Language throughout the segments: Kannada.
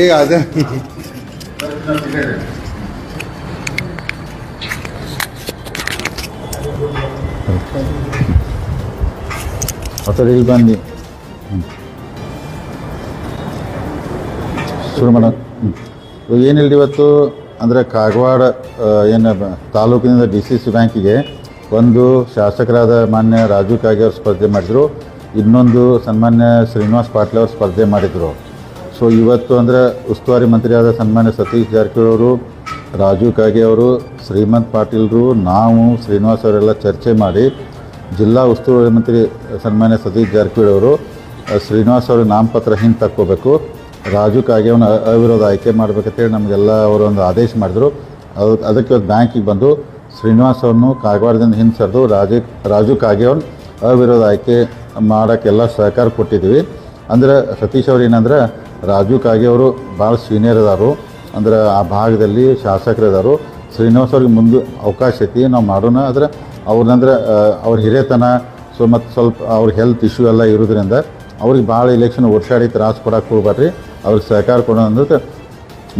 ಈಗ ಅದೇ? ಹೊಸದು ಇಲ್ಲಿ ಬಂದು. ಶುರು ಮಾಡೋಣ. ಏನಿಲ್ಲ ಇವತ್ತು? ಅಂದರೆ ಕಾಗವಾಡ ಏನು ತಾಲೂಕಿನಿಂದ ಡಿ ಸಿ ಸಿ ಬ್ಯಾಂಕಿಗೆ ಒಂದು ಶಾಸಕರಾದ ಮಾನ್ಯ ರಾಜು ಕಾಗೆ ಅವರು ಸ್ಪರ್ಧೆ ಮಾಡಿದರು. ಇನ್ನೊಂದು ಸನ್ಮಾನ್ಯ ಶ್ರೀನಿವಾಸ್ ಪಾಟೀಲ್ ಅವರು ಸ್ಪರ್ಧೆ ಮಾಡಿದರು. ಸೊ ಇವತ್ತು ಅಂದರೆ ಉಸ್ತುವಾರಿ ಮಂತ್ರಿಯಾದ ಸನ್ಮಾನ್ಯ ಸತೀಶ್ ಜಾರಕಿಹೊಳಿ ಅವರು ರಾಜು ಕಾಗೆ ಅವರು, ಶ್ರೀಮಂತ್ ಪಾಟೀಲ್ರು, ನಾವು, ಶ್ರೀನಿವಾಸ್ ಅವರೆಲ್ಲ ಚರ್ಚೆ ಮಾಡಿ ಜಿಲ್ಲಾ ಉಸ್ತುವಾರಿ ಮಂತ್ರಿ ಸನ್ಮಾನ್ಯ ಸತೀಶ್ ಜಾರಕಿಹೊಳಿ ಅವರು ಶ್ರೀನಿವಾಸ್ ಅವರ ನಾಮಪತ್ರ ಹಿಂದೆ ತಕ್ಕೋಬೇಕು. ರಾಜು ಅವನು ಅವಿರೋಧ ಆಯ್ಕೆ ಮಾಡಬೇಕಂತೇಳಿ ನಮಗೆಲ್ಲ ಅವರು ಒಂದು ಆದೇಶ ಮಾಡಿದರು. ಅದು, ಅದಕ್ಕೆ ಇವತ್ತು ಬ್ಯಾಂಕಿಗೆ ಬಂದು ಶ್ರೀನಿವಾಸ್ ಅವ್ರನ್ನು ಕಾಗವಾಡದಿಂದ ಹಿಂದೆ ಸರಿದು ರಾಜು ರಾಜು ಅವನು ಅವಿರೋಧ ಆಯ್ಕೆ ಮಾಡೋಕ್ಕೆಲ್ಲ ಸಹಕಾರ ಕೊಟ್ಟಿದ್ದೀವಿ. ಅಂದ್ರೆ ಸತೀಶ್ ಅವ್ರು ಏನಂದ್ರೆ ರಾಜು ಕಾಗೆ ಅವರು ಭಾಳ ಸೀನಿಯರ್ ಇದಾರು ಅಂದ್ರೆ ಆ ಭಾಗದಲ್ಲಿ ಶಾಸಕರು ಅದಾರು. ಶ್ರೀನಿವಾಸ್ ಅವ್ರಿಗೆ ಮುಂದೆ ಅವಕಾಶ ಐತಿ, ನಾವು ಮಾಡೋಣ. ಆದರೆ ಅವ್ರನ್ನಂದ್ರೆ ಅವ್ರ ಹಿರಿಯತನ, ಸೊ ಮತ್ತು ಸ್ವಲ್ಪ ಅವ್ರ ಹೆಲ್ತ್ ಇಶ್ಯೂ ಎಲ್ಲ ಇರೋದ್ರಿಂದ ಅವ್ರಿಗೆ ಭಾಳ ಇಲೆಕ್ಷನ್ ಓಡ್ಸಾಡಿ ತ್ರಾಸು ಕೊಡಕ್ಕೆ ಹೋಗ್ಬೇಡ್ರಿ ಅವ್ರಿಗೆ ಸಹಕಾರ ಕೊಡೋಣ ಅಂದ್ರೆ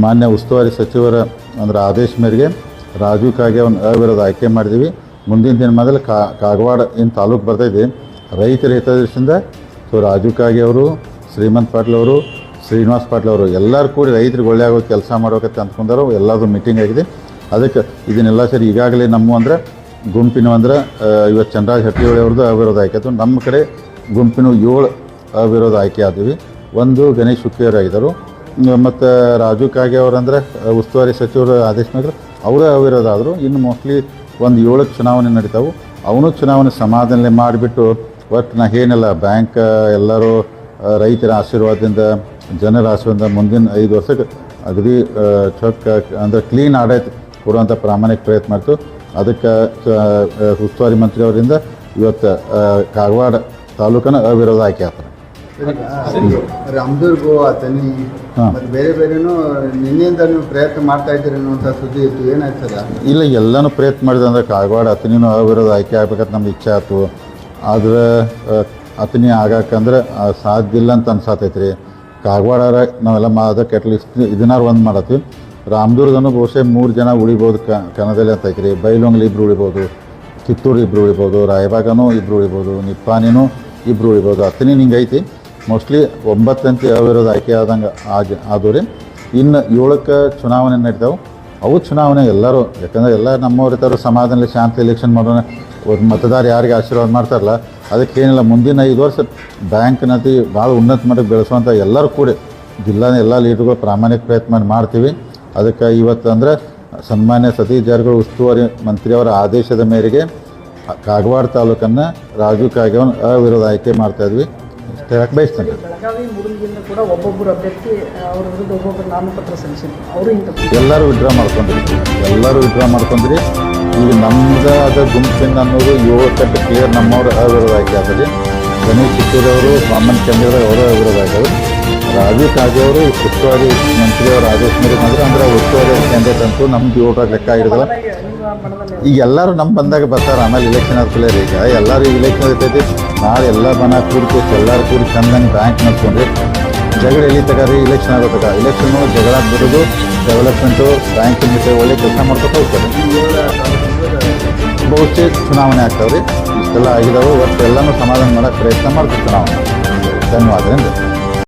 ಮಾನ್ಯ ಉಸ್ತುವಾರಿ ಸಚಿವರ ಅಂದ್ರೆ ಆದೇಶ ಮೇರೆಗೆ ರಾಜು ಕಾಗೆ ಒಂದು ಅವಿರೋಧ ಆಯ್ಕೆ ಮಾಡಿದ್ದೀವಿ ಮುಂದಿನ ದಿನ ಮೊದಲು ಕಾ, ಕಾಗವಾಡ ಏನು ತಾಲೂಕು ಬರ್ತೈತಿ ರೈತರ ಹಿತದೃಷ್ಟಿಯಿಂದ, ಸೊ ರಾಜು ಕಾಗೆ ಅವರು, ಶ್ರೀಮಂತ್ ಪಾಟೀಲ್ ಅವರು ಶ್ರೀನಿವಾಸ್ ಪಾಟೀಲ್ ಅವರು ಎಲ್ಲರೂ ಕೂಡಿ ರೈತರಿಗೆ ಒಳ್ಳೆ ಆಗೋ ಕೆಲಸ ಮಾಡ್ಬೇಕಂತ ಅಂದ್ಕೊಂಡಾರು ಎಲ್ಲರದು ಮೀಟಿಂಗ್ ಆಗಿದೆ. ಅದಕ್ಕೆ ಇದನ್ನೆಲ್ಲ ಸರಿ ಈಗಾಗಲೇ ನಮ್ಮ ಅಂದರೆ ಗುಂಪಿನ ಅಂದ್ರೆ ಇವತ್ತು ಚಂದ್ರರಾಜ್ ಹಟ್ಟಿಹೊಳಿ ಅವ್ರದ್ದು ಅವಿರೋಧ ಆಯ್ಕೆ. ಆಯಿತು ನಮ್ಮ ಕಡೆ ಗುಂಪಿನ ಏಳು ಅವಿರೋಧ ಆಯ್ಕೆ ಆದ್ವಿ. ಒಂದು ಗಣೇಶ್ ಹುಕ್ಕಿಯವರು ಆಗಿದ್ದರು ಮತ್ತು ರಾಜು ಕಾಗೆ ಅವರಂದರೆ ಉಸ್ತುವಾರಿ ಸಚಿವರು ಆದೇಶ ಮಾಡಿದ್ರು ಅವರೇ ಅವಿರೋಧ ಆದರು. ಇನ್ನು ಮೋಸ್ಟ್ಲಿ ಒಂದು ಏಳಕ್ಕೆ ಚುನಾವಣೆ ನಡೀತಾವೆ. ಅವನು ಚುನಾವಣೆ ಸಮಾಧಾನ ಮಾಡಿಬಿಟ್ಟು, ಒಟ್ಟು ನಾ ಏನೆಲ್ಲ, ಬ್ಯಾಂಕ್ ಎಲ್ಲರೂ ರೈತರ ಆಶೀರ್ವಾದದಿಂದ ಜನರ ಆಶೀರ್ವಾದದಿಂದ ಮುಂದಿನ ಐದು ವರ್ಷಕ್ಕೆ ಅಗದಿ ಚೊಕ್ಕ ಅಂದರೆ ಕ್ಲೀನ್ ಆಡಳಿತ ಕೊಡುವಂಥ ಪ್ರಾಮಾಣಿಕ ಪ್ರಯತ್ನ ಮಾಡ್ತು. ಅದಕ್ಕೆ ಉಸ್ತುವಾರಿ ಮಂತ್ರಿ ಅವರಿಂದ ಇವತ್ತು ಕಾರವಾಡ ಕಾಗವಾಡ ತಾಲೂಕನ ಅವಿರೋಧ ಆಯ್ಕೆ ಆಗ್ತಾರೆ ರಾಮದುರ್ಗು ಅತನಿ. ಮತ್ತೆ ಬೇರೆ ಬೇರೆನೂ ನಿನ್ನೆಯಿಂದ ನೀವು ಪ್ರಯತ್ನ ಮಾಡ್ತಾ ಇದ್ದೀರಿ ಅನ್ನುವಂಥ ಸುದ್ದಿ ಇತ್ತು. ಏನಾಯ್ತದ? ಇಲ್ಲ ಎಲ್ಲನೂ ಪ್ರಯತ್ನ ಮಾಡಿದೆ ಅಂದ್ರೆ ಕಾಗವಾಡ ಅತನಿನೂ ಅವಿರೋಧ ಆಯ್ಕೆ ಆಗ್ಬೇಕಂತ ನಮ್ಗೆ ಇಚ್ಛೆ ಆಯ್ತು. ಆದ್ರೆ ಅತನಿ ಆಗಕ್ಕಂದ್ರೆ ಸಾಧ್ಯ ಇಲ್ಲ ಅಂತ ಅನ್ಸಾತೈತೆ ರೀ ಕಾಗವಾಡ ನಾವೆಲ್ಲ ಮಾಡೋದಕ್ಕೆ ಅಟ್ಲೀಸ್ಟ್ ಇದನ್ನಾರು ಒಂದು ಮಾಡತ್ತೀವಿ. ರಾಮದುರ್ಗನು ಬಹುಶಃ ಮೂರು ಜನ ಉಳಿಬೋದು ಕನ್ನಡದಲ್ಲಿ ಅಂತ ಐತ್ರಿ. ಬೈಲೊಂಗ್ಲಿ ಇಬ್ರು ಉಳಿಬೋದು, ಕಿತ್ತೂರು ಇಬ್ರು ಉಳಿಬೋದು, ರಾಯಬಾಗನೂ ಇಬ್ರು ಉಳಿಬೋದು ನಿಪ್ಪಾನಿನೂ ಇಬ್ರು ಉಳಿಬೋದು ಅತನಿ ಹಿಂಗೆ ಐತಿ. ಮೋಸ್ಟ್ಲಿ ಒಂಬತ್ತಂತೆ ಅವಿರೋಧ ಆಯ್ಕೆ ಆದಂಗೆ ಆಗಿ ಆದವು ರೀ ಇನ್ನು ಏಳಕ್ಕೆ ಚುನಾವಣೆ ನಡೀತಾವೆ ಅವು ಚುನಾವಣೆ, ಎಲ್ಲರೂ. ಯಾಕಂದರೆ ಎಲ್ಲ ನಮ್ಮವ್ರ ಸಮಾಜದಲ್ಲಿ ಶಾಂತಿ ಎಲೆಕ್ಷನ್ ಮಾಡೋಣ ಮತದಾರ ಯಾರಿಗೆ ಆಶೀರ್ವಾದ ಮಾಡ್ತಾರಲ್ಲ, ಅದಕ್ಕೇನಿಲ್ಲ, ಮುಂದಿನ ಐದು ವರ್ಷ ಬ್ಯಾಂಕ್ನತಿ ಭಾಳ ಉನ್ನತ ಮಟ್ಟಕ್ಕೆ ಬೆಳೆಸುವಂಥ ಎಲ್ಲರೂ ಕೂಡಿ ಜಿಲ್ಲಾನ ಎಲ್ಲ ಲೀಡರ್ಗಳು ಪ್ರಾಮಾಣಿಕ ಪ್ರಯತ್ನ ಮಾಡಿ ಮಾಡ್ತೀವಿ. ಅದಕ್ಕೆ ಇವತ್ತು ಅಂದರೆ ಸನ್ಮಾನ್ಯ ಸತೀಶ್ ಜಾರಕಿಹೊಳಿ ಉಸ್ತುವಾರಿ ಮಂತ್ರಿಯವರ ಆದೇಶದ ಮೇರೆಗೆ ಕಾಗವಾಡ ತಾಲೂಕನ್ನು ರಾಜು ಕಾಗೇವನ್ ಅವಿರೋಧ ಆಯ್ಕೆ ಮಾಡ್ತಾ ಇದ್ವಿ. ಇಷ್ಟು ಹೇಳಕ್ಕೆ ಬಯಸ್ತೇನೆ ಬೆಳಗಾವಿ ಮುರುಳಿಯಿಂದ ಕೂಡ ಒಬ್ಬೊಬ್ಬರು ಅಭ್ಯರ್ಥಿ ಅವ್ರ ವಿರುದ್ಧ ಒಬ್ಬೊಬ್ಬರು ನಾಮಪತ್ರ ಸಲ್ಲಿಸಿದ್ರು. ಅವರು ಇಂಥ ಎಲ್ಲರೂ ವಿಡ್ರಾ ಮಾಡ್ಕೊಂಡ್ರಿ. ಎಲ್ಲರೂ ವಿಡ್ರಾ ಮಾಡ್ಕೊಂಡ್ರಿ. ಈಗ ನಮ್ದು ಅದ ಗುಂಪಿನ ಅನ್ನೋದು ಯುವಕಟ್ಟು ಕಟ್ಟು ಕ್ಲಿಯರ್ ನಮ್ಮವ್ರ ಅವಿರೋಧ ಆದರೆ ಗಣೇಶ್ ಕಿತ್ತೂರಿ ಅವರು ವಾಮನ್ ಚಂದ್ರ ಅವರು ಅವಿರೋಧ ಆಗ್ಯಾರು ರಾಜು ಮಂತ್ರಿ ಅವರು ಉಸ್ತುವಾರಿ ಮಂತ್ರಿಯವರ ಆದೇಶ ಮೇರೆಗೆ ಮಾಡಿದ್ರು. ಅಂದ್ರೆ ಉಸ್ತುವಾರಿ ಕ್ಯಾಂಡಿಡೇಟ್ ಅಂತೂ ನಮ್ದು ಯುವಕ ಲೆಕ್ಕ ನಿಮ್ಮ ಈಗ ಎಲ್ಲರೂ ನಮ್ಮ ಬಂದಾಗ ಬರ್ತಾರೆ. ಆಮೇಲೆ ಇಲೆಕ್ಷನ್ ಆದ್ಮೇಲೆ ಈಗ ಎಲ್ಲರೂ ಇಲೆಕ್ಷನ್ ಇರ್ತೈತಿ ನಾಳೆ ಎಲ್ಲ ಬನ ಕೂಡಿ ಎಲ್ಲರೂ ಕೂಡಿ ಚಂದಂಗೆ ಬ್ಯಾಂಕ್ ನೋಡ್ಕೊಂಡ್ರಿ ಜಗಳ ಎಲ್ಲಿ ತಗಾರಿ? ಇಲೆಕ್ಷನ್ ಆಗೋತಕ ಇಲೆಕ್ಷನ್ ಜಗಳ ಬಿಡೋದು ಡೆವಲಪ್ಮೆಂಟು ಬ್ಯಾಂಕಿನ ಜೊತೆ ಒಳ್ಳೆ ಕೆಲಸ ಮಾಡ್ಕೊತ ಹೋಗ್ತಾರೆ. ಬಹುಶಃ ಚುನಾವಣೆ ಆಗ್ತಾವ್ರಿ. ಇಷ್ಟೆಲ್ಲ ಆಗಿದಾವೆ, ಒಟ್ಟು ಎಲ್ಲನೂ ಸಮಾಧಾನ ಮಾಡೋಕ್ಕೆ ಪ್ರಯತ್ನ ಮಾಡ್ತೀವಿ ಚುನಾವಣೆ. ಧನ್ಯವಾದ